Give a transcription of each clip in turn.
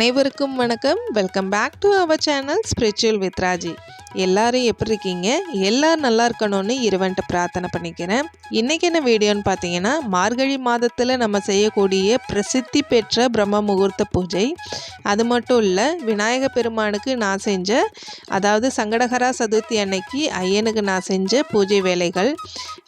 அனைவருக்கும் வணக்கம். Welcome back to our channel spiritual with Raji எல்லாரும் எப்படி இருக்கீங்க? எல்லாரும் நல்லா இருக்கணும்னு இறைவன்ட்ட பிரார்த்தனை பண்ணிக்கிறேன். இன்றைக்கி என்ன வீடியோன்னு பார்த்தீங்கன்னா மார்கழி மாதத்தில் நம்ம செய்யக்கூடிய பிரசித்தி பெற்ற பிரம்ம முகூர்த்த பூஜை. அது மட்டும் இல்லை விநாயக பெருமானுக்கு நான் செஞ்ச அதாவது சங்கடகரா சதுர்த்தி அன்னைக்கு ஐயனுக்கு நான் செஞ்ச பூஜை வேலைகள்.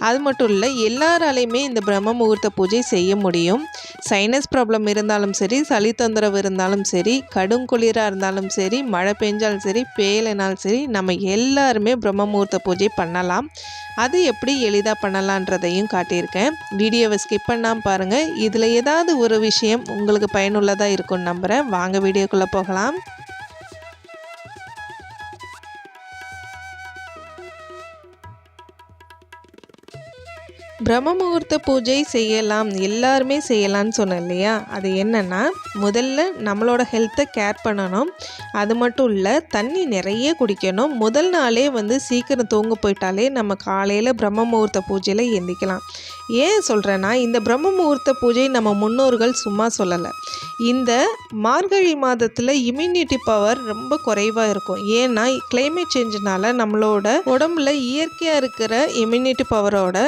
அது மட்டும் இல்லை எல்லாராலையுமே இந்த பிரம்ம முகூர்த்த பூஜை செய்ய முடியும். சைனஸ் ப்ராப்ளம் இருந்தாலும் சரி சளி தொந்தரவு இருந்தாலும் சரி கடும் குளிராக இருந்தாலும் சரி மழை பெஞ்சாலும் சரி பேயலைனாலும் சரி நம்ம எல்லாருமே பிரம்மமுகூர்த்த பூஜை பண்ணலாம். அது எப்படி எளிதாக பண்ணலான்றதையும் காட்டியிருக்கேன். வீடியோவை ஸ்கிப் பண்ணாமல் பாருங்கள் இதில் ஏதாவது ஒரு விஷயம் உங்களுக்கு பயனுள்ளதாக இருக்கும்னு நம்புகிறேன் வாங்க வீடியோக்குள்ளே போகலாம். பிரம்ம முகூர்த்த பூஜை செய்யலாம் எல்லாருமே செய்யலாம்னு சொன்னேன் இல்லையா? அது என்னென்னா முதல்ல நம்மளோட ஹெல்த்தை கேர் பண்ணணும். அது மட்டும் இல்லை தண்ணி நிறைய குடிக்கணும். முதல் நாளே வந்து சீக்கிரம் தூங்க போயிட்டாலே நம்ம காலையில் பிரம்ம முகூர்த்த பூஜையில் எந்திக்கலாம். ஏன் சொல்கிறேன்னா இந்த பிரம்ம முகூர்த்த பூஜை நம்ம முன்னோர்கள் சும்மா சொல்லலை. இந்த மார்கழி மாதத்தில் இம்யூனிட்டி பவர் ரொம்ப குறைவாக இருக்கும். ஏன்னா கிளைமேட் சேஞ்சினால நம்மளோட உடம்புல இயற்கையாக இருக்கிற இம்யூனிட்டி பவரோட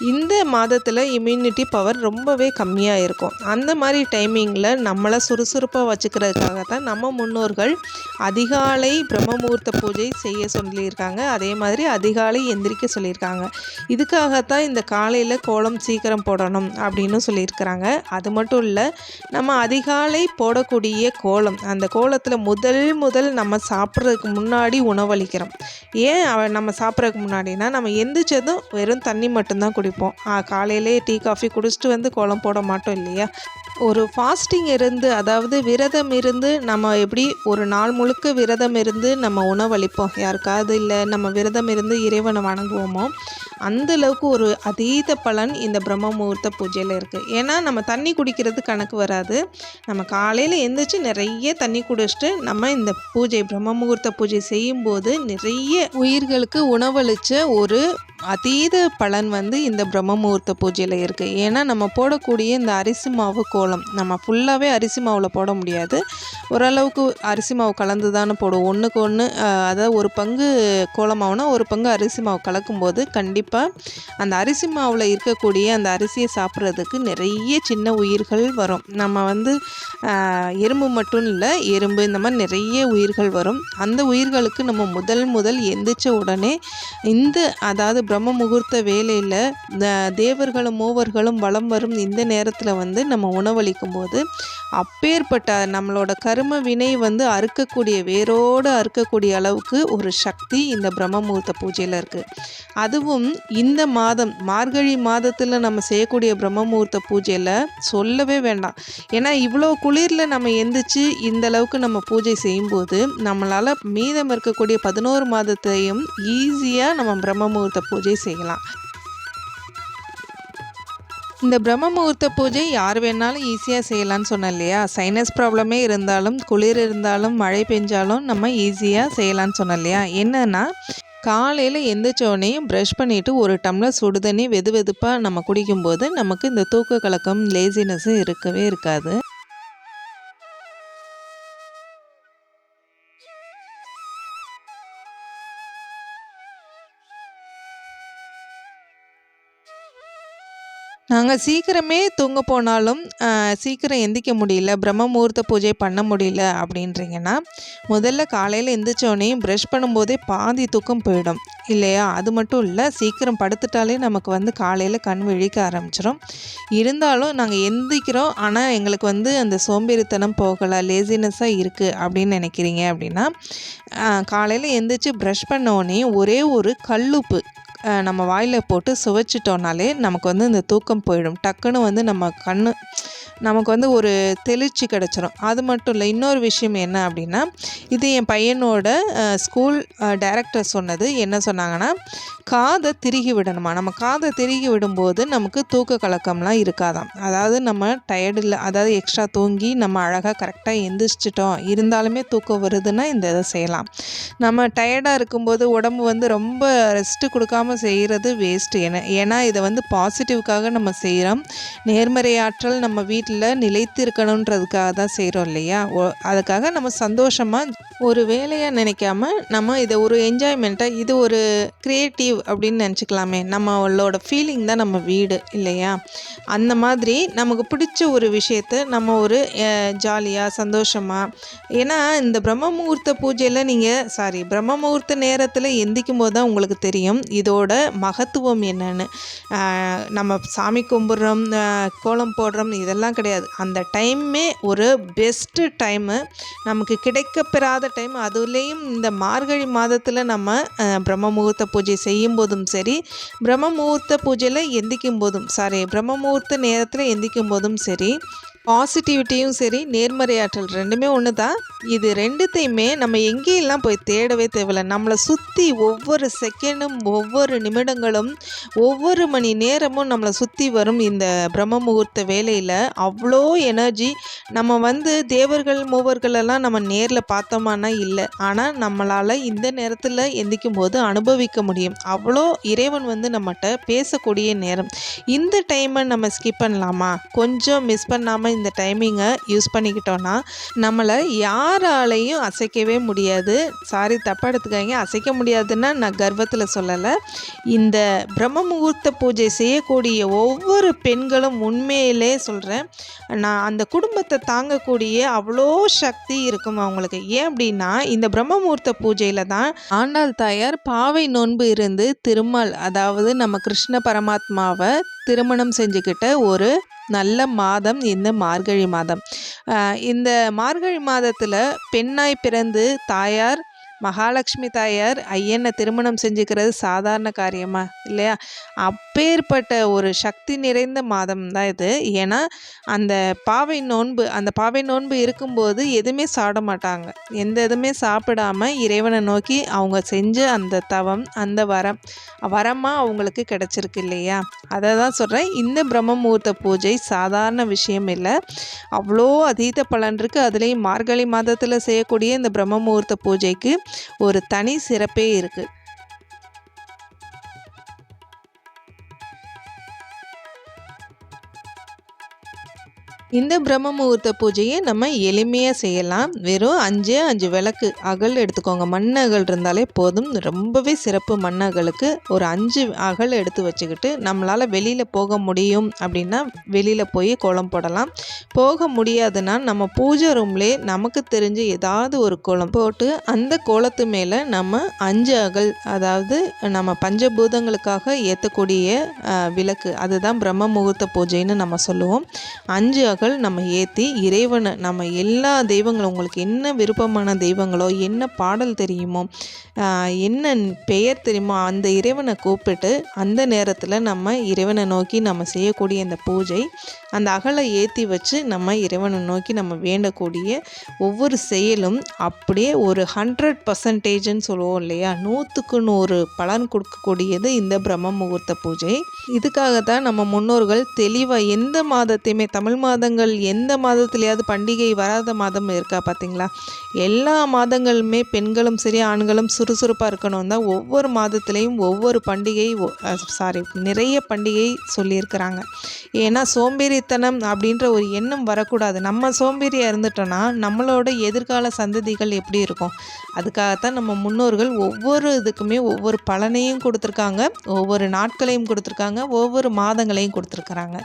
இந்த மாதத்தில் இம்யூனிட்டி பவர் ரொம்பவே கம்மியாக இருக்கும். அந்த மாதிரி டைமிங்கில் நம்மளை சுறுசுறுப்பாக வச்சுக்கிறதுக்காக தான் நம்ம முன்னோர்கள் அதிகாலை பிரம்மமுகூர்த்த பூஜை செய்ய சொல்லியிருக்காங்க. அதே மாதிரி அதிகாலை எந்திரிக்க சொல்லியிருக்காங்க. இதுக்காகத்தான் இந்த காலையில் கோலம் சீக்கிரம் போடணும் அப்படின்னு சொல்லியிருக்கிறாங்க. அது மட்டும் இல்லை நம்ம அதிகாலை போடக்கூடிய கோலம் அந்த கோலத்தில் முதல் முதல் நம்ம சாப்பிட்றதுக்கு முன்னாடி உணவளிக்கிறோம். ஏன் அவ- நம்ம சாப்பிட்றதுக்கு முன்னாடினா நம்ம எந்திரிச்சதும் வெறும் தண்ணி மட்டும்தான் குடிப்போம். காலையிலே டீ காஃபி குடிச்சிட்டு வந்து கோலம் போட மாட்டோம் இல்லையா? ஒரு ஃபாஸ்டிங் இருந்து அதாவது விரதம் இருந்து நம்ம எப்படி ஒரு நாள் முழுக்க விரதம் இருந்து நம்ம உணவளிப்போம்? யாருக்காவது இல்லை நம்ம விரதம் இருந்து இறைவனை வணங்குவோமோ? அந்த அளவுக்கு ஒரு அதீத பலன் இந்த பிரம்ம முகூர்த்த பூஜையில் இருக்குது ஏன்னா நம்ம தண்ணி குடிக்கிறது கணக்கு வராது. நம்ம காலையில் எழுந்திரிச்சு நிறைய தண்ணி குடிச்சிட்டு நம்ம இந்த பூஜை பிரம்ம முகூர்த்த பூஜை செய்யும்போது நிறைய உயிர்களுக்கு உணவளித்த ஒரு அதீத பலன் வந்து இந்த பிரம்ம முகூர்த்த பூஜையில் இருக்குது ஏன்னா நம்ம போடக்கூடிய இந்த அரிசி மாவு கோலம் நம்ம ஃபுல்லாகவே அரிசி மாவில் போட முடியாது. ஓரளவுக்கு அரிசி மாவு கலந்து தானே போடுவோம் ஒன்றுக்கு ஒன்று அதாவது ஒரு பங்கு கோலம் ஒரு பங்கு அரிசி மாவு கலக்கும்போது கண்டிப்பாக அந்த அரிசி மாவில் இருக்கக்கூடிய அந்த அரிசியை சாப்பிட்றதுக்கு நிறைய சின்ன உயிர்கள் வரும். நம்ம வந்து எறும்பு மட்டும் இல்லை எறும்பு இந்த மாதிரி நிறைய உயிர்கள் வரும். அந்த உயிர்களுக்கு நம்ம முதல் முதல் எந்திரிச்ச உடனே இந்த அதாவது பிரம்ம முகூர்த்த வேலையில் தேவர்களும் மூவர்களும் வலம் வரும் இந்த நேரத்தில் வந்து நம்ம உணவளிக்கும் போது அப்பேற்பட்ட நம்மளோட கரும வினை வந்து அறுக்கக்கூடிய வேரோடு அறுக்கக்கூடிய அளவுக்கு ஒரு சக்தி இந்த பிரம்ம முகூர்த்த பூஜையில் இருக்குது அதுவும் இந்த மாதம் மார்கழி மாதத்தில் நம்ம செய்யக்கூடிய பிரம்மமுகூர்த்த பூஜையில் சொல்லவே வேண்டாம். ஏன்னா இவ்வளோ குளிரில் நம்ம எந்திரிச்சு இந்த அளவுக்கு நம்ம பூஜை செய்யும்போது நம்மளால் மீதம் இருக்கக்கூடிய பதினோரு மாதத்தையும் ஈஸியாக நம்ம பிரம்மமுகூர்த்த பூஜை செய்யலாம். இந்த பிரம்ம முகூர்த்த பூஜை யார் வேணாலும் ஈஸியாக செய்யலாம்னு சொன்னேன் இல்லையா? சைனஸ் ப்ராப்ளமே இருந்தாலும் குளிர் இருந்தாலும் மழை பெஞ்சாலும் நம்ம ஈஸியாக செய்யலாம்னு சொன்னேன் இல்லையா? என்னன்னா காலையில் எந்திரிச்சோடனே ப்ரஷ் பண்ணிவிட்டு ஒரு டம்ளர் சுடுதண்ணி வெது வெதுப்பாக நம்ம குடிக்கும்போது நமக்கு இந்த தூக்க கலக்கம் லேசினஸ்ஸும் இருக்கவே இருக்காது. நாங்கள் சீக்கிரமே தூங்க போனாலும் சீக்கிரம் எந்திக்க முடியல பிரம்ம முகூர்த்த பூஜை பண்ண முடியல அப்படின்றீங்கன்னா முதல்ல காலையில் எந்திரிச்சோடனே ப்ரஷ் பண்ணும்போதே பாதி தூக்கம் போயிடும். இல்லையா? அது மட்டும் இல்லை சீக்கிரம் படுத்துட்டாலே நமக்கு வந்து காலையில் கண் விழிக்க ஆரம்பிச்சிடும் இருந்தாலும் நாங்கள் எந்திரிக்கிறோம் ஆனால் எங்களுக்கு வந்து அந்த சோம்பேறித்தனம் போகலை லேசினஸ்ஸாக இருக்குது அப்படின்னு நினைக்கிறீங்க அப்படின்னா காலையில் எந்திரிச்சு ப்ரஷ் பண்ணோடனே ஒரே ஒரு கல்லுப்பு நம்ம வாயில் போட்டு சுவைச்சிட்டோம்னாலே நமக்கு வந்து இந்த தூக்கம் போயிடும். டக்குன்னு வந்து நம்ம கண்ணு நமக்கு வந்து ஒரு தெளிச்சு கிடச்சிரும். அது மட்டும் இல்லை இன்னொரு விஷயம் என்ன அப்படின்னா இது என் பையனோட ஸ்கூல் டைரக்டர் சொன்னது. என்ன சொன்னாங்கன்னா காதை திருகி விடணுமா? நம்ம காதை திருகி விடும்போது நமக்கு தூக்க கலக்கம்லாம் இருக்காதாம். அதாவது நம்ம டயர்டு இல்லை அதாவது எக்ஸ்ட்ரா தூங்கி நம்ம அழகாக கரெக்டாக எந்திரிச்சிட்டோம். இருந்தாலுமே தூக்கம் வருதுன்னா இந்த இதை செய்யலாம். நம்ம டயர்டாக இருக்கும்போது உடம்பு வந்து ரொம்ப ரெஸ்ட்டு கொடுக்காம செய்கிறது வேஸ்ட்டு ஏன்னா ஏன்னா இதை வந்து பாசிட்டிவ்க்காக நம்ம செய்கிறோம் நேர்மறையாற்றல் நம்ம வீட்டில் நிலைத்து இருக்கணுன்றதுக்காக தான் செய்கிறோம் இல்லையா? ஓ அதுக்காக நம்ம சந்தோஷமாக ஒரு வேலையாக நினைக்காம நம்ம இதை ஒரு என்ஜாய்மெண்ட்டாக இது ஒரு க்ரியேட்டிவ் அப்படின்னு நினச்சிக்கலாமே. நம்மளோட ஃபீலிங் தான் நம்ம வீடு இல்லையா? அந்த மாதிரி நமக்கு பிடிச்ச ஒரு விஷயத்த நம்ம ஒரு ஜாலியாக சந்தோஷமாக ஏன்னா இந்த பிரம்ம முகூர்த்த பூஜையில் நீங்கள் சாரி பிரம்ம முகூர்த்த நேரத்தில் எந்திக்கும் போது தான் உங்களுக்கு தெரியும் இதோட மகத்துவம் என்னன்னு. நம்ம சாமி கும்பிட்றோம் கோலம் போடுறோம் இதெல்லாம் கிடையாது. அந்த டைமே ஒரு பெஸ்ட்டு டைமு நமக்கு கிடைக்கப்பெறாத டைம் அதுலேயும் இந்த மார்கழி மாதத்தில் நம்ம பிரம்ம முகூர்த்த பூஜை செய்யும் போதும் சரி பிரம்ம முகூர்த்த பூஜையில் எந்திக்கும் போதும் சாரி பிரம்ம முகூர்த்த நேரத்தில் எந்திக்கும் போதும் சரி பாசிட்டிவிட்டியும் சரி நேர்மறையாற்றல் ரெண்டுமே ஒன்று தான் இது ரெண்டுத்தையுமே நம்ம எங்கேயெல்லாம் போய் தேடவே தேவையில்ல. நம்மளை சுற்றி ஒவ்வொரு செகண்டும் ஒவ்வொரு நிமிடங்களும் ஒவ்வொரு மணி நேரமும் நம்மளை சுற்றி வரும் இந்த பிரம்ம முகூர்த்த வேலையில். அவ்வளோ எனர்ஜி நம்ம வந்து தேவர்கள் மூவர்களெல்லாம் நம்ம நேரில் பார்த்தோமானா இல்லை. ஆனால் நம்மளால் இந்த நேரத்தில் எந்திக்கும் போது அனுபவிக்க முடியும். அவ்வளோ இறைவன் வந்து நம்மகிட்ட பேசக்கூடிய நேரம். இந்த டைமை நம்ம ஸ்கிப் பண்ணலாமா? கொஞ்சம் மிஸ் பண்ணாமல் இந்த டைமிங்கை யூஸ் பண்ணிக்கிட்டோன்னா நம்மளை யாராலையும் அசைக்கவே முடியாது. சாரி தப்பாக எடுத்துக்காங்க அசைக்க முடியாதுன்னா நான் கர்வத்தில் சொல்லலை. இந்த பிரம்ம முகூர்த்த பூஜை செய்யக்கூடிய ஒவ்வொரு பெண்களும் உண்மையிலே சொல்கிறேன் நான் அந்த குடும்பத்தை தாங்கக்கூடிய அவ்வளோ சக்தி இருக்கும் அவங்களுக்கு ஏன் அப்படின்னா இந்த பிரம்ம முகூர்த்த பூஜையில் தான் ஆண்டாள் தாயார் பாவை நோன்பு இருந்து திருமால் அதாவது நம்ம கிருஷ்ண பரமாத்மாவை திருமணம் செஞ்சுக்கிட்ட ஒரு நல்ல மாதம் இந்த மார்கழி மாதம்? இந்த மார்கழி மாதத்தில் பெண்ணாய் பிறந்து தாயார் மகாலட்சுமி தாயார் ஐயனை திருமணம் செஞ்சுக்கிறது சாதாரண காரியமா? இல்லையா? அப்பேற்பட்ட ஒரு சக்தி நிறைந்த மாதம் தான் இது. ஏன்னா அந்த பாவை நோன்பு அந்த பாவை நோன்பு இருக்கும்போது எதுவுமே சாப்பிட மாட்டாங்க. எந்த எதுவுமே சாப்பிடாம இறைவனை நோக்கி அவங்க செஞ்ச அந்த தவம் அந்த வரம் வரமாக அவங்களுக்கு கிடச்சிருக்கு இல்லையா? அதை தான் சொல்கிறேன் இந்த பிரம்ம முகூர்த்த பூஜை சாதாரண விஷயம் இல்லை. அவ்வளோ அதீத பலன் இருக்குது அதுலேயும் மார்கழி மாதத்தில் செய்யக்கூடிய இந்த பிரம்ம முகூர்த்த பூஜைக்கு ஒரு தனி சிறப்பே இருக்குது இந்த பிரம்ம முகூர்த்த பூஜையை நம்ம எளிமையாக செய்யலாம். வெறும் அஞ்சே அஞ்சு விளக்கு அகல் எடுத்துக்கோங்க. மண் அகல் இருந்தாலே போதும். ரொம்பவே சிறப்பு மண் அகலுக்கு. ஒரு அஞ்சு அகல் எடுத்து வச்சுக்கிட்டு நம்மளால் வெளியில் போக முடியும் அப்படின்னா வெளியில் போய் கோலம் போடலாம். போக முடியாதுன்னா நம்ம பூஜை ரூம்லே நமக்கு தெரிஞ்ச ஏதாவது ஒரு கோலம் போட்டு அந்த கோலத்து மேலே நம்ம அஞ்சு அகல் அதாவது நம்ம பஞ்சபூதங்களுக்காக ஏற்றக்கூடிய விளக்கு. அதுதான் பிரம்ம முகூர்த்த பூஜைன்னு நம்ம சொல்லுவோம். அஞ்சு அகல் நம்ம ஏற்றி இறைவனை நம்ம எல்லா தெய்வங்களும் உங்களுக்கு என்ன விருப்பமான தெய்வங்களோ என்ன பாடல் தெரியுமோ என்ன பெயர் தெரியுமோ அந்த இறைவனை கூப்பிட்டு அந்த நேரத்தில் நம்ம இறைவனை நோக்கி நம்ம செய்யக்கூடிய அந்த பூஜை அந்த அகலை ஏற்றி வச்சு நம்ம இறைவனை நோக்கி நம்ம வேண்டக்கூடிய ஒவ்வொரு செயலும் அப்படியே ஒரு ஹண்ட்ரட் பர்சன்டேஜ்னு சொல்லுவோம் இல்லையா? நூற்றுக்கு நூறு பலன் கொடுக்கக்கூடியது இந்த பிரம்ம முகூர்த்த பூஜை. இதுக்காக தான் நம்ம முன்னோர்கள் தெளிவாக எந்த மாதத்தையுமே தமிழ் மாதங்கள் எந்த மாதத்துலையாவது பண்டிகை வராத மாதம் இருக்கா பார்த்தீங்களா எல்லா மாதங்களுமே பெண்களும் சரி ஆண்களும் சுறுசுறுப்பாக இருக்கணும் தான் ஒவ்வொரு மாதத்துலேயும் ஒவ்வொரு பண்டிகை சாரி நிறைய பண்டிகை சொல்லியிருக்கிறாங்க. ஏன்னா சோம்பேறித்தனம் அப்படின்ற ஒரு எண்ணம் வரக்கூடாது. நம்ம சோம்பேறியாக இருந்துட்டோன்னா நம்மளோட எதிர்கால சந்ததிகள் எப்படி இருக்கும்? அதுக்காகத்தான் நம்ம முன்னோர்கள் ஒவ்வொரு இதுக்குமே ஒவ்வொரு பலனையும் கொடுத்துருக்காங்க ஒவ்வொரு நாட்களையும் கொடுத்துருக்காங்க ஒவ்வொரு மாதங்களையும் கொடுத்துருக்குறாங்க.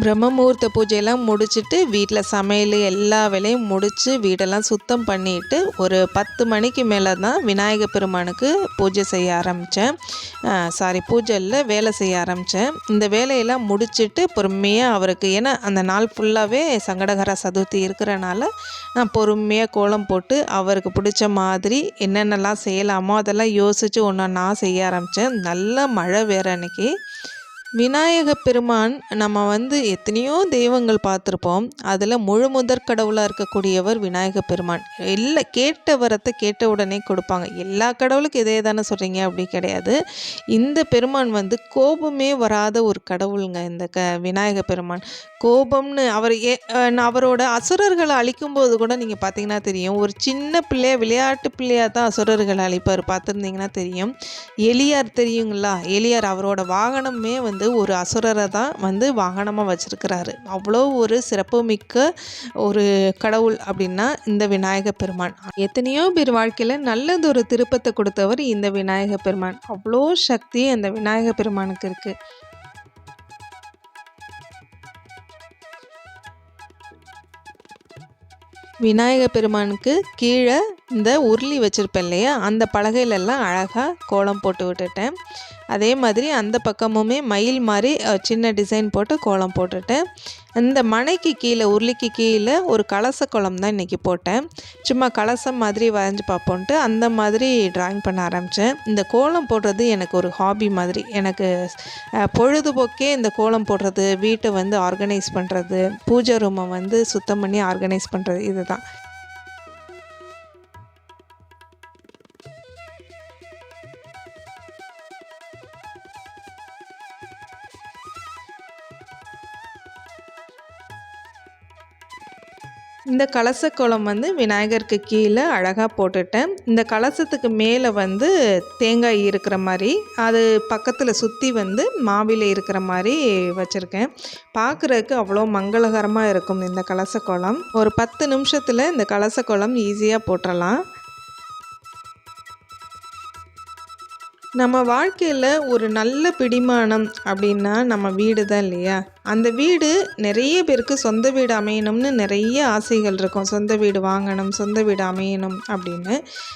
பிரம்ம முகூர்த்த பூஜையெல்லாம் முடிச்சுட்டு வீட்டில் சமையல் எல்லா வேலையும் முடித்து வீடெல்லாம் சுத்தம் பண்ணிட்டு ஒரு பத்து மணிக்கு மேலே தான் விநாயகர் பெருமானுக்கு பூஜை செய்ய ஆரம்பித்தேன் சாரி பூஜையில் வேலை செய்ய ஆரம்பித்தேன் இந்த வேலையெல்லாம் முடிச்சுட்டு பொறுமையாக அவருக்கு ஏன்னா அந்த நாள் ஃபுல்லாகவே சங்கடகர சதுர்த்தி இருக்கிறனால நான் பொறுமையாக கோலம் போட்டு அவருக்கு பிடிச்ச மாதிரி என்னென்னலாம் செய்யலாமோ அதெல்லாம் யோசித்து ஒன்று நான் செய்ய ஆரம்பித்தேன் நல்ல மழை வேறு அன்றைக்கி விநாயக பெருமான் நம்ம வந்து எத்தனையோ தெய்வங்கள் பார்த்துருப்போம். அதில் முழு முதற் கடவுளாக இருக்கக்கூடியவர் விநாயக பெருமான். இல்லை கேட்ட வரத்தை கேட்ட உடனே கொடுப்பாங்க. எல்லா கடவுளுக்கும் இதே தானே சொல்கிறீங்க அப்படி கிடையாது. இந்த பெருமான் வந்து கோபமே வராத ஒரு கடவுளுங்க இந்த க விநாயக பெருமான். கோபம்னு அவர் ஏ அவரோட அசுரர்களை அழிக்கும்போது கூட நீங்கள் பார்த்தீங்கன்னா தெரியும். ஒரு சின்ன பிள்ளையா விளையாட்டு பிள்ளையாக தான் அசுரர்களை அழிப்பார். பார்த்துருந்தீங்கன்னா தெரியும். எலியார் தெரியுங்களா? எலியார் அவரோட வாகனமே வந்து வந்து ஒரு அசுரரை தான் வந்து வாகனமாக வச்சுருக்கிறாரு. அவ்வளோ ஒரு சிறப்புமிக்க ஒரு கடவுள் அப்படின்னா இந்த விநாயக பெருமான். எத்தனையோ பேர் வாழ்க்கையில் நல்லதொரு திருப்பத்தை கொடுத்தவர் இந்த விநாயக பெருமான். அவ்வளோ சக்தி அந்த விநாயக பெருமானுக்கு இருக்குது விநாயக பெருமானுக்கு கீழே இந்த உருளி வச்சுருப்பேன் இல்லையா? அந்த பலகையிலெல்லாம் அழகாக கோலம் போட்டு விட்டுட்டேன். அதே மாதிரி அந்த பக்கமுமே மயில் மாதிரி சின்ன டிசைன் போட்டு கோலம் போட்டுட்டேன் இந்த மனைக்கு கீழே உருளிக்கு கீழே ஒரு கலச குளம் தான் இன்றைக்கி போட்டேன். சும்மா கலசம் மாதிரி வரைஞ்சி பார்ப்போன்ட்டு அந்த மாதிரி ட்ராயிங் பண்ண ஆரம்பித்தேன் இந்த கோலம் போடுறது எனக்கு ஒரு ஹாபி மாதிரி. எனக்கு பொழுதுபோக்கே இந்த கோலம் போடுறது வீட்டை வந்து ஆர்கனைஸ் பண்ணுறது பூஜை ரூமை வந்து சுத்தம் பண்ணி ஆர்கனைஸ் பண்ணுறது இதுதான் இந்த கலச குளம் வந்து விநாயகருக்கு கீழே அழகாக போட்டுட்டேன். இந்த கலசத்துக்கு மேலே வந்து தேங்காய் இருக்கிற மாதிரி அது பக்கத்தில் சுற்றி வந்து மாவிலை இருக்கிற மாதிரி வச்சுருக்கேன். பார்க்குறதுக்கு அவ்வளோ மங்களகரமாக இருக்கும் இந்த கலச குளம் ஒரு பத்து நிமிஷத்தில் இந்த கலச குளம் ஈஸியாக போட்டுடலாம் நம்ம வாழ்க்கையில் ஒரு நல்ல பிடிமானம் அப்படின்னா நம்ம வீடு தான் இல்லையா? அந்த வீடு நிறைய பேருக்கு சொந்த வீடு அமையணும்னு நிறைய ஆசைகள் இருக்கும். சொந்த வீடு வாங்கணும் சொந்த வீடு அமையணும் அப்படின்னு.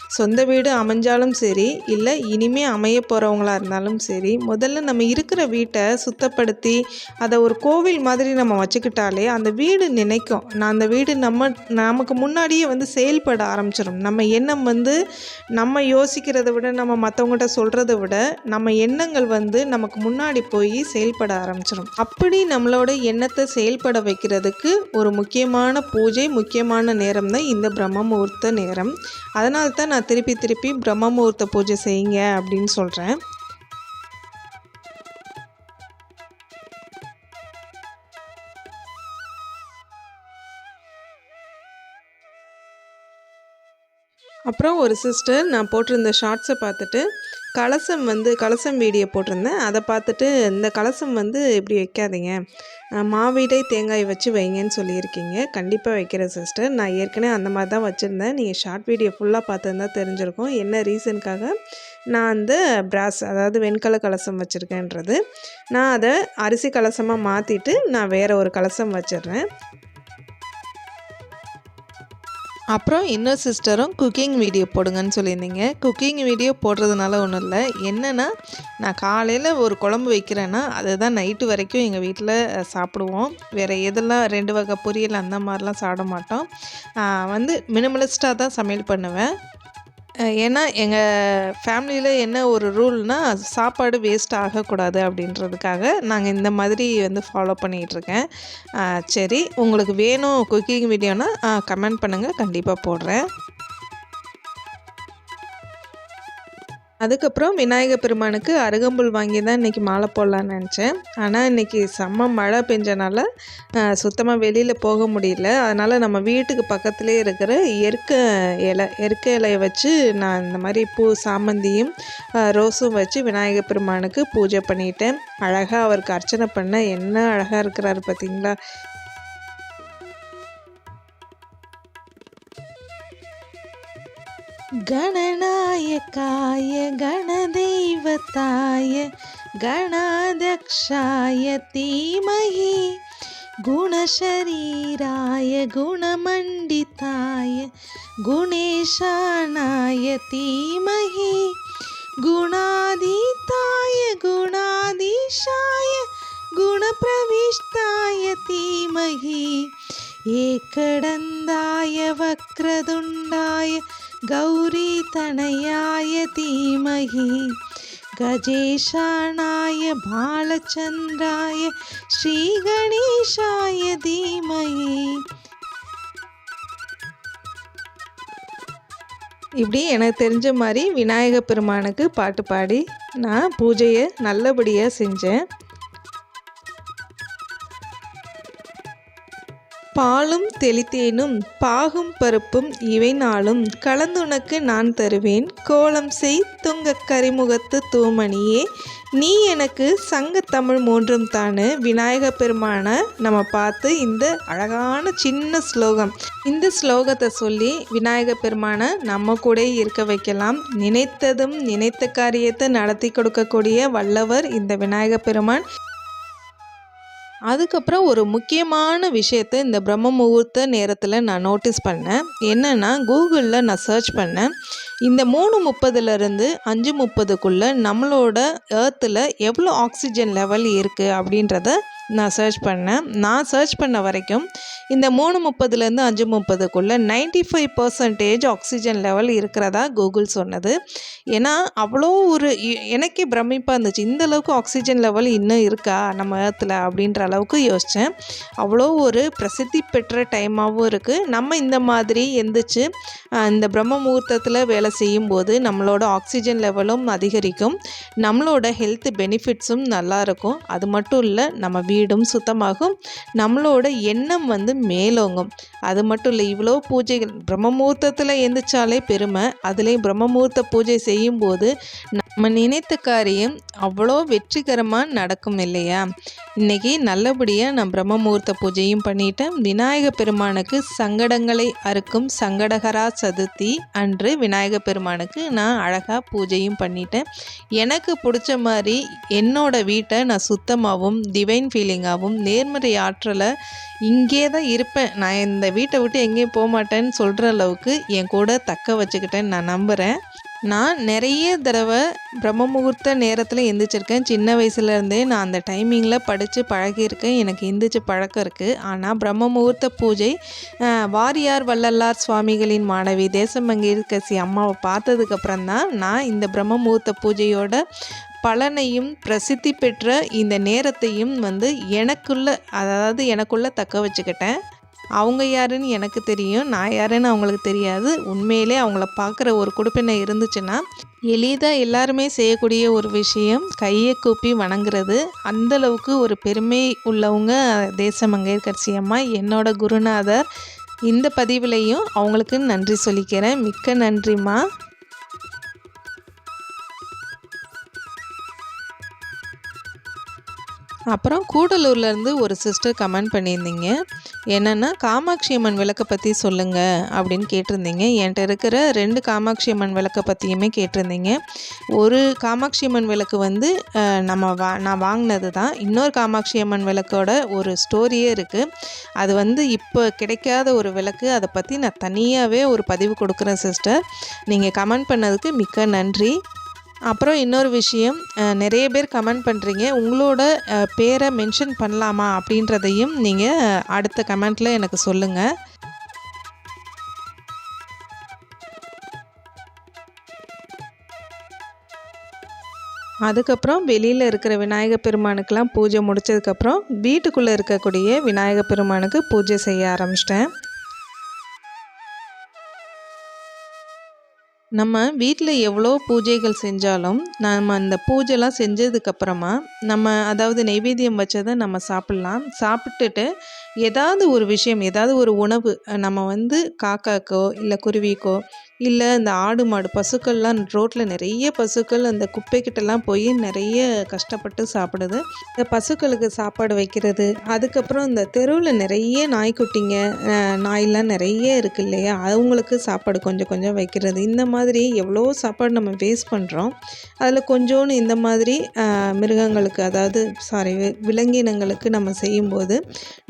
சொந்த வீடு அமைஞ்சாலும் சரி இல்லை இனிமே அமைய போகிறவங்களா இருந்தாலும் சரி முதல்ல நம்ம இருக்கிற வீட்டை சுத்தப்படுத்தி அதை ஒரு கோவில் மாதிரி நம்ம வச்சுக்கிட்டாலே அந்த வீடு நினைக்கும். நான் அந்த வீடு நம்ம நமக்கு முன்னாடியே வந்து செயல்பட ஆரம்பிச்சிடும் நம்ம எண்ணம் வந்து நம்ம யோசிக்கிறத விட நம்ம மற்றவங்ககிட்ட சொல்கிறத விட நம்ம எண்ணங்கள் வந்து நமக்கு முன்னாடி போய் செயல்பட ஆரம்பிச்சிடும் அப்படி நம்ம நம்மளோட எண்ணத்தை செயல்பட வைக்கிறதுக்கு ஒரு முக்கியமான பூஜை முக்கியமான நேரம் தான் இந்த பிரம்ம முகூர்த்த நேரம். அதனால தான் நான் திருப்பி திருப்பி பிரம்ம முகூர்த்த பூஜை செய்யுங்க அப்படின்னு சொல்கிறேன் அப்புறம் ஒரு சிஸ்டர் நான் போட்டிருந்த ஷார்ட்ஸை பார்த்துட்டு கலசம் வந்து கலசம் வீடியோ போட்டிருந்தேன். அதை பார்த்துட்டு இந்த கலசம் வந்து இப்படி வைக்காதீங்க. மாவீடை தேங்காய் வச்சு வைங்கன்னு சொல்லியிருக்கீங்க. கண்டிப்பாக வைக்கிறேன் சிஸ்டர் நான் ஏற்கனவே அந்த மாதிரி தான் வச்சுருந்தேன். நீங்கள் ஷார்ட் வீடியோ ஃபுல்லாக பார்த்துருந்தா தெரிஞ்சிருக்கும். என்ன ரீசனுக்காக நான் அந்த பிராஸ் அதாவது வெண்கல கலசம் வச்சுருக்கேன்றது. நான் அதை அரிசி கலசமாக மாற்றிட்டு நான் வேறு ஒரு கலசம் வச்சிடுறேன். அப்புறம் இன்னொரு சிஸ்டரும் குக்கிங் வீடியோ போடுங்கன்னு சொல்லியிருந்தீங்க. குக்கிங் வீடியோ போடுறதுனால ஒன்றும் இல்லை. என்னென்னா நான் காலையில் ஒரு குழம்பு வைக்கிறேன்னா அதுதான் நைட்டு வரைக்கும் எங்கள் வீட்டில் சாப்பிடுவோம். வேறு எதெல்லாம் ரெண்டு வகை பொரியல் அந்த மாதிரிலாம் சாப்பிட மாட்டோம். வந்து மினிமலிஸ்ட்டாக தான் சமையல் பண்ணுவேன். ஏன்னா எங்கள் ஃபேமிலியில் என்ன ஒரு ரூல்னால் சாப்பாடு வேஸ்ட் ஆகக்கூடாது அப்படின்றதுக்காக நாங்கள் இந்த மாதிரி வந்து ஃபாலோ பண்ணிகிட்ருக்கேன். சரி உங்களுக்கு வேணும் குக்கிங் வீடியோனால் கமெண்ட் பண்ணுங்கள் கண்டிப்பாக போடுறேன். அதுக்கப்புறம் விநாயகர் பெருமானுக்கு அருகம்புல் வாங்கி தான் இன்றைக்கி மாலை போடலான்னு நினச்சேன். ஆனால் இன்றைக்கி செம்ம மழை பெஞ்சனால சுத்தமாக வெளியில் போக முடியல. அதனால் நம்ம வீட்டுக்கு பக்கத்துலேயே இருக்கிற எருக்க இலை எருக்க இலையை வச்சு நான் இந்த மாதிரி பூ சாமந்தியும் ரோஸும் வச்சு விநாயகர் பெருமானுக்கு பூஜை பண்ணிட்டேன். அழகாக அவருக்கு அர்ச்சனை பண்ண என்ன அழகாக இருக்கிறாரு பார்த்தீங்களா गणनायकाय गणदैवताय गणाध्यक्षाय धीमहि गुणशरीराय गुणमण्डिताय गुणेशानाय धीमहि गुणादिताय गुणाधीशाय गुणप्रविष्टाय धीमहि एकदन्दाय वक्रतुण्डाय கௌரி தனையாய தீமகி கஜேஷானாய பாலச்சந்திராய ஸ்ரீ கணேஷாய தீமகி. இப்படி எனக்கு தெரிஞ்ச மாதிரி விநாயக பெருமானுக்கு பாட்டு பாடி நான் பூஜையை நல்லபடியாக செஞ்சேன். பாலும் தெளித்தேனும் பாகும் பருப்பும் இவை நாளும். கலந்துனக்கு நான் தருவேன். கோலம் செய் துங்க கரிமுகத்து தூமணியே. நீ எனக்கு சங்க தமிழ் மூன்றும் தானு. விநாயக பெருமான நம்ம பார்த்து இந்த அழகான சின்ன ஸ்லோகம். இந்த ஸ்லோகத்தை சொல்லி விநாயக பெருமானை நம்ம கூட இருக்க வைக்கலாம். நினைத்ததும் நினைத்த காரியத்தை நடத்தி கொடுக்கக்கூடிய வல்லவர் இந்த விநாயக பெருமான். அதுக்கப்புறம் ஒரு முக்கியமான விஷயத்த இந்த பிரம்ம முகூர்த்த நேரத்தில் நான் நோட்டீஸ் பண்ணேன். என்னென்னா கூகுளில் நான் சர்ச் பண்ணேன். இந்த மூணு முப்பதுலேருந்து அஞ்சு முப்பதுக்குள்ளே நம்மளோட ஏர்த்தில் எவ்வளோ ஆக்சிஜன் லெவல் இருக்குது அப்படின்றத நான் சர்ச் பண்ணேன். நான் சர்ச் பண்ண வரைக்கும் இந்த மூணு முப்பதுலேருந்து அஞ்சு முப்பதுக்குள்ளே ninety five percentage oxygen level இருக்கிறதா கூகுள் சொன்னது. ஏன்னா அவ்வளோ ஒரு எனக்கே பிரமிப்பாக இருந்துச்சு. இந்த அளவுக்கு ஆக்சிஜன் லெவல் இன்னும் இருக்கா நம்ம ஏர்த்தில் அப்படின்ற அளவுக்கு யோசித்தேன் அவ்வளோ ஒரு பிரசித்தி பெற்ற டைமாகவும் இருக்குது நம்ம இந்த மாதிரி எந்திரிச்சு இந்த பிரம்ம முகூர்த்தத்தில் வேலை செய்யும் போது நம்மளோட ஆக்சிஜன் லெவலும் அதிகரிக்கும். நம்மளோட ஹெல்த் பெனிஃபிட்ஸும் நல்லாயிருக்கும் அது மட்டும் இல்லை நம்ம வீடும் சுத்தமாகும். நம்மளோட எண்ணம் வந்து மேலோங்கும். அது மட்டும் இல்லை இவ்வளோ பூஜைகள் பிரம்மமூர்த்தத்தில் எந்திரிச்சாலே பெருமை. அதுலேயும் பிரம்மமூர்த்த பூஜை செய்யும்போது நம்ம நினைத்த காரியம் அவ்வளோ வெற்றிகரமாக நடக்கும் இல்லையா? இன்னைக்கு நல்லபடியாக நான் பிரம்ம முகூர்த்த பூஜையும் பண்ணிட்டேன். விநாயக பெருமானுக்கு சங்கடங்களை அறுக்கும் சங்கடகரா சதுர்த்தி அன்று விநாயக பெருமானுக்கு நான் அழகாக பூஜையும் பண்ணிட்டேன். எனக்கு பிடிச்ச மாதிரி என்னோட வீட்டை நான் சுத்தமாகவும் டிவைன் ஃபீலிங்காகவும் நேர்மறை ஆற்றலை இங்கே தான் இருப்பேன். நான் இந்த வீட்டை விட்டு எங்கேயும் போக மாட்டேன்னு சொல்கிற அளவுக்கு என் கூட தக்க வச்சுக்கிட்டேன்னு நான் நம்புகிறேன் நான் நிறைய தடவை பிரம்ம முகூர்த்த நேரத்தில் எந்திரிச்சிருக்கேன். சின்ன வயசுலேருந்தே நான் அந்த டைமிங்கில் படித்து பழகியிருக்கேன். எனக்கு எந்திரிச்சு பழக்கம் இருக்குது ஆனால் பிரம்ம முகூர்த்த பூஜை வாரியார் வள்ளலார் சுவாமிகளின் மாணவி தேசமங்கேற்கசி அம்மாவை பார்த்ததுக்கப்புறம் தான் நான் இந்த பிரம்ம முகூர்த்த பூஜையோட பலனையும் பிரசித்தி பெற்ற இந்த நேரத்தையும் வந்து எனக்குள்ள அதாவது எனக்குள்ளே தக்க வச்சுக்கிட்டேன். அவங்க யாருன்னு எனக்கு தெரியும் நான் யாருன்னு அவங்களுக்கு தெரியாது. உண்மையிலே அவங்கள பார்க்குற ஒரு குடுப்பினை இருந்துச்சுன்னா எளிதாக எல்லாருமே செய்யக்கூடிய ஒரு விஷயம் கையை கூப்பி வணங்குறது. அந்தளவுக்கு ஒரு பெருமை உள்ளவங்க தேச தேசமங்கையர்கட்சி அம்மா என்னோட குருநாதர். இந்த பதிவுலையும் அவங்களுக்கு நன்றி சொல்லிக்கிறேன். மிக்க நன்றிம்மா. அப்புறம் கூடலூர்லேருந்து ஒரு சிஸ்டர் கமெண்ட் பண்ணியிருந்தீங்க. என்னென்னா காமாட்சி அம்மன் விளக்கை பற்றி சொல்லுங்கள் அப்படின்னு கேட்டிருந்தீங்க. என்கிட்ட இருக்கிற ரெண்டு காமாட்சி அம்மன் விளக்கை பற்றியுமே கேட்டிருந்தீங்க. ஒரு காமாட்சி அம்மன் விளக்கு வந்து நம்ம வா நான் வாங்கினது தான். இன்னொரு காமாட்சி அம்மன் விளக்கோட ஒரு ஸ்டோரியே இருக்குது அது வந்து இப்போ கிடைக்காத ஒரு விளக்கு. அதை பற்றி நான் தனியாகவே ஒரு பதிவு கொடுக்குறேன் சிஸ்டர் நீங்கள் கமெண்ட் பண்ணதுக்கு மிக்க நன்றி. அப்புறம் இன்னொரு விஷயம் நிறைய பேர் கமெண்ட் பண்ணுறீங்க உங்களோட பேரை மென்ஷன் பண்ணலாமா அப்படின்றதையும் நீங்கள் அடுத்த கமெண்ட்டில் எனக்கு சொல்லுங்கள் அதுக்கப்புறம் வெளியில் இருக்கிற விநாயக பெருமானுக்கெலாம் பூஜை முடித்ததுக்கப்புறம் வீட்டுக்குள்ளே இருக்கக்கூடிய விநாயக பெருமானுக்கு பூஜை செய்ய ஆரம்பிச்சிட்டேன். நம்ம வீட்டில் எவ்வளோ பூஜைகள் செஞ்சாலும் நம்ம அந்த பூஜைலாம் செஞ்சதுக்கப்புறமா நம்ம அதாவது நெய்வேத்தியம் வச்சதை நம்ம சாப்பிட்லாம். சாப்பிட்டுட்டு ஏதாவது ஒரு விஷயம் ஏதாவது ஒரு உணவு நம்ம வந்து காக்காக்கோ இல்லை குருவிக்கோ இல்லை இந்த ஆடு மாடு பசுக்கள்லாம் ரோட்டில் நிறைய பசுக்கள் அந்த குப்பைக்கிட்டலாம் போய் நிறைய கஷ்டப்பட்டு சாப்பிடுது. இந்த பசுக்களுக்கு சாப்பாடு வைக்கிறது அதுக்கப்புறம் இந்த தெருவில் நிறைய நாய்க்குட்டிங்க அஹ், நிறைய இருக்கு இல்லையா? அவங்களுக்கு சாப்பாடு கொஞ்சம் கொஞ்சம் வைக்கிறது. இந்த மாதிரி எவ்வளோ சாப்பாடு நம்ம வேஸ்ட் பண்ணுறோம் அதில் கொஞ்சோன்னு இந்த மாதிரி மிருகங்களுக்கு அதாவது சாரி விலங்கினங்களுக்கு நம்ம செய்யும்போது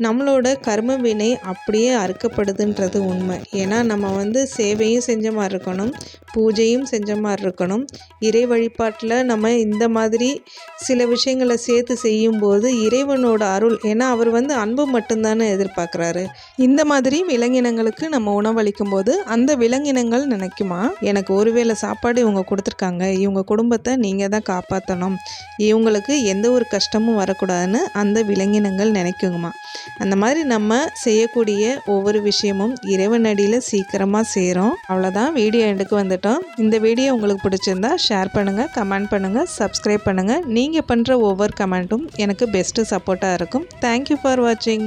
நம்மளோட கர்ம வினை அப்படியே அறுக்கப்படுதுன்றது உண்மை. ஏன்னா நம்ம வந்து சேவையும் செஞ்ச மாதிரி இருக்கணும் பூஜையும் செஞ்ச மாதிரி இருக்கணும். இறை வழிபாட்டில் நம்ம இந்த மாதிரி சில விஷயங்களை சேர்த்து செய்யும்போது இறைவனோட அருள் ஏன்னா அவர் வந்து அன்பு மட்டும்தானே எதிர்பார்க்குறாரு. இந்த மாதிரி விலங்கினங்களுக்கு நம்ம உணவளிக்கும் போது அந்த விலங்கினங்கள் நினைக்குமா? எனக்கு ஒருவேளை சாப்பாடு இவங்க கொடுத்துருக்காங்க இவங்க குடும்பத்தை நீங்கள் தான் காப்பாற்றணும் இவங்களுக்கு எந்த ஒரு கஷ்டமும் வரக்கூடாதுன்னு அந்த விலங்கினங்கள் நினைக்குங்கம்மா. அந்த மாதிரி நம்ம செய்யக்கூடிய ஒவ்வொரு விஷயமும் இறைவனடியில் சீக்கிரமாக சேரும். அவ்வளோதான் வீடியோ எண்டுக்கு வந்துட்டோம். இந்த வீடியோ உங்களுக்கு பிடிச்சிருந்தா ஷேர் பண்ணுங்கள் கமெண்ட் பண்ணுங்கள் சப்ஸ்கிரைப் பண்ணுங்கள் நீங்கள் பண்ணுற ஒவ்வொரு கமெண்ட்டும் எனக்கு பெஸ்ட்டு சப்போர்ட்டாக இருக்கும். தேங்க்யூ ஃபார் வாட்சிங்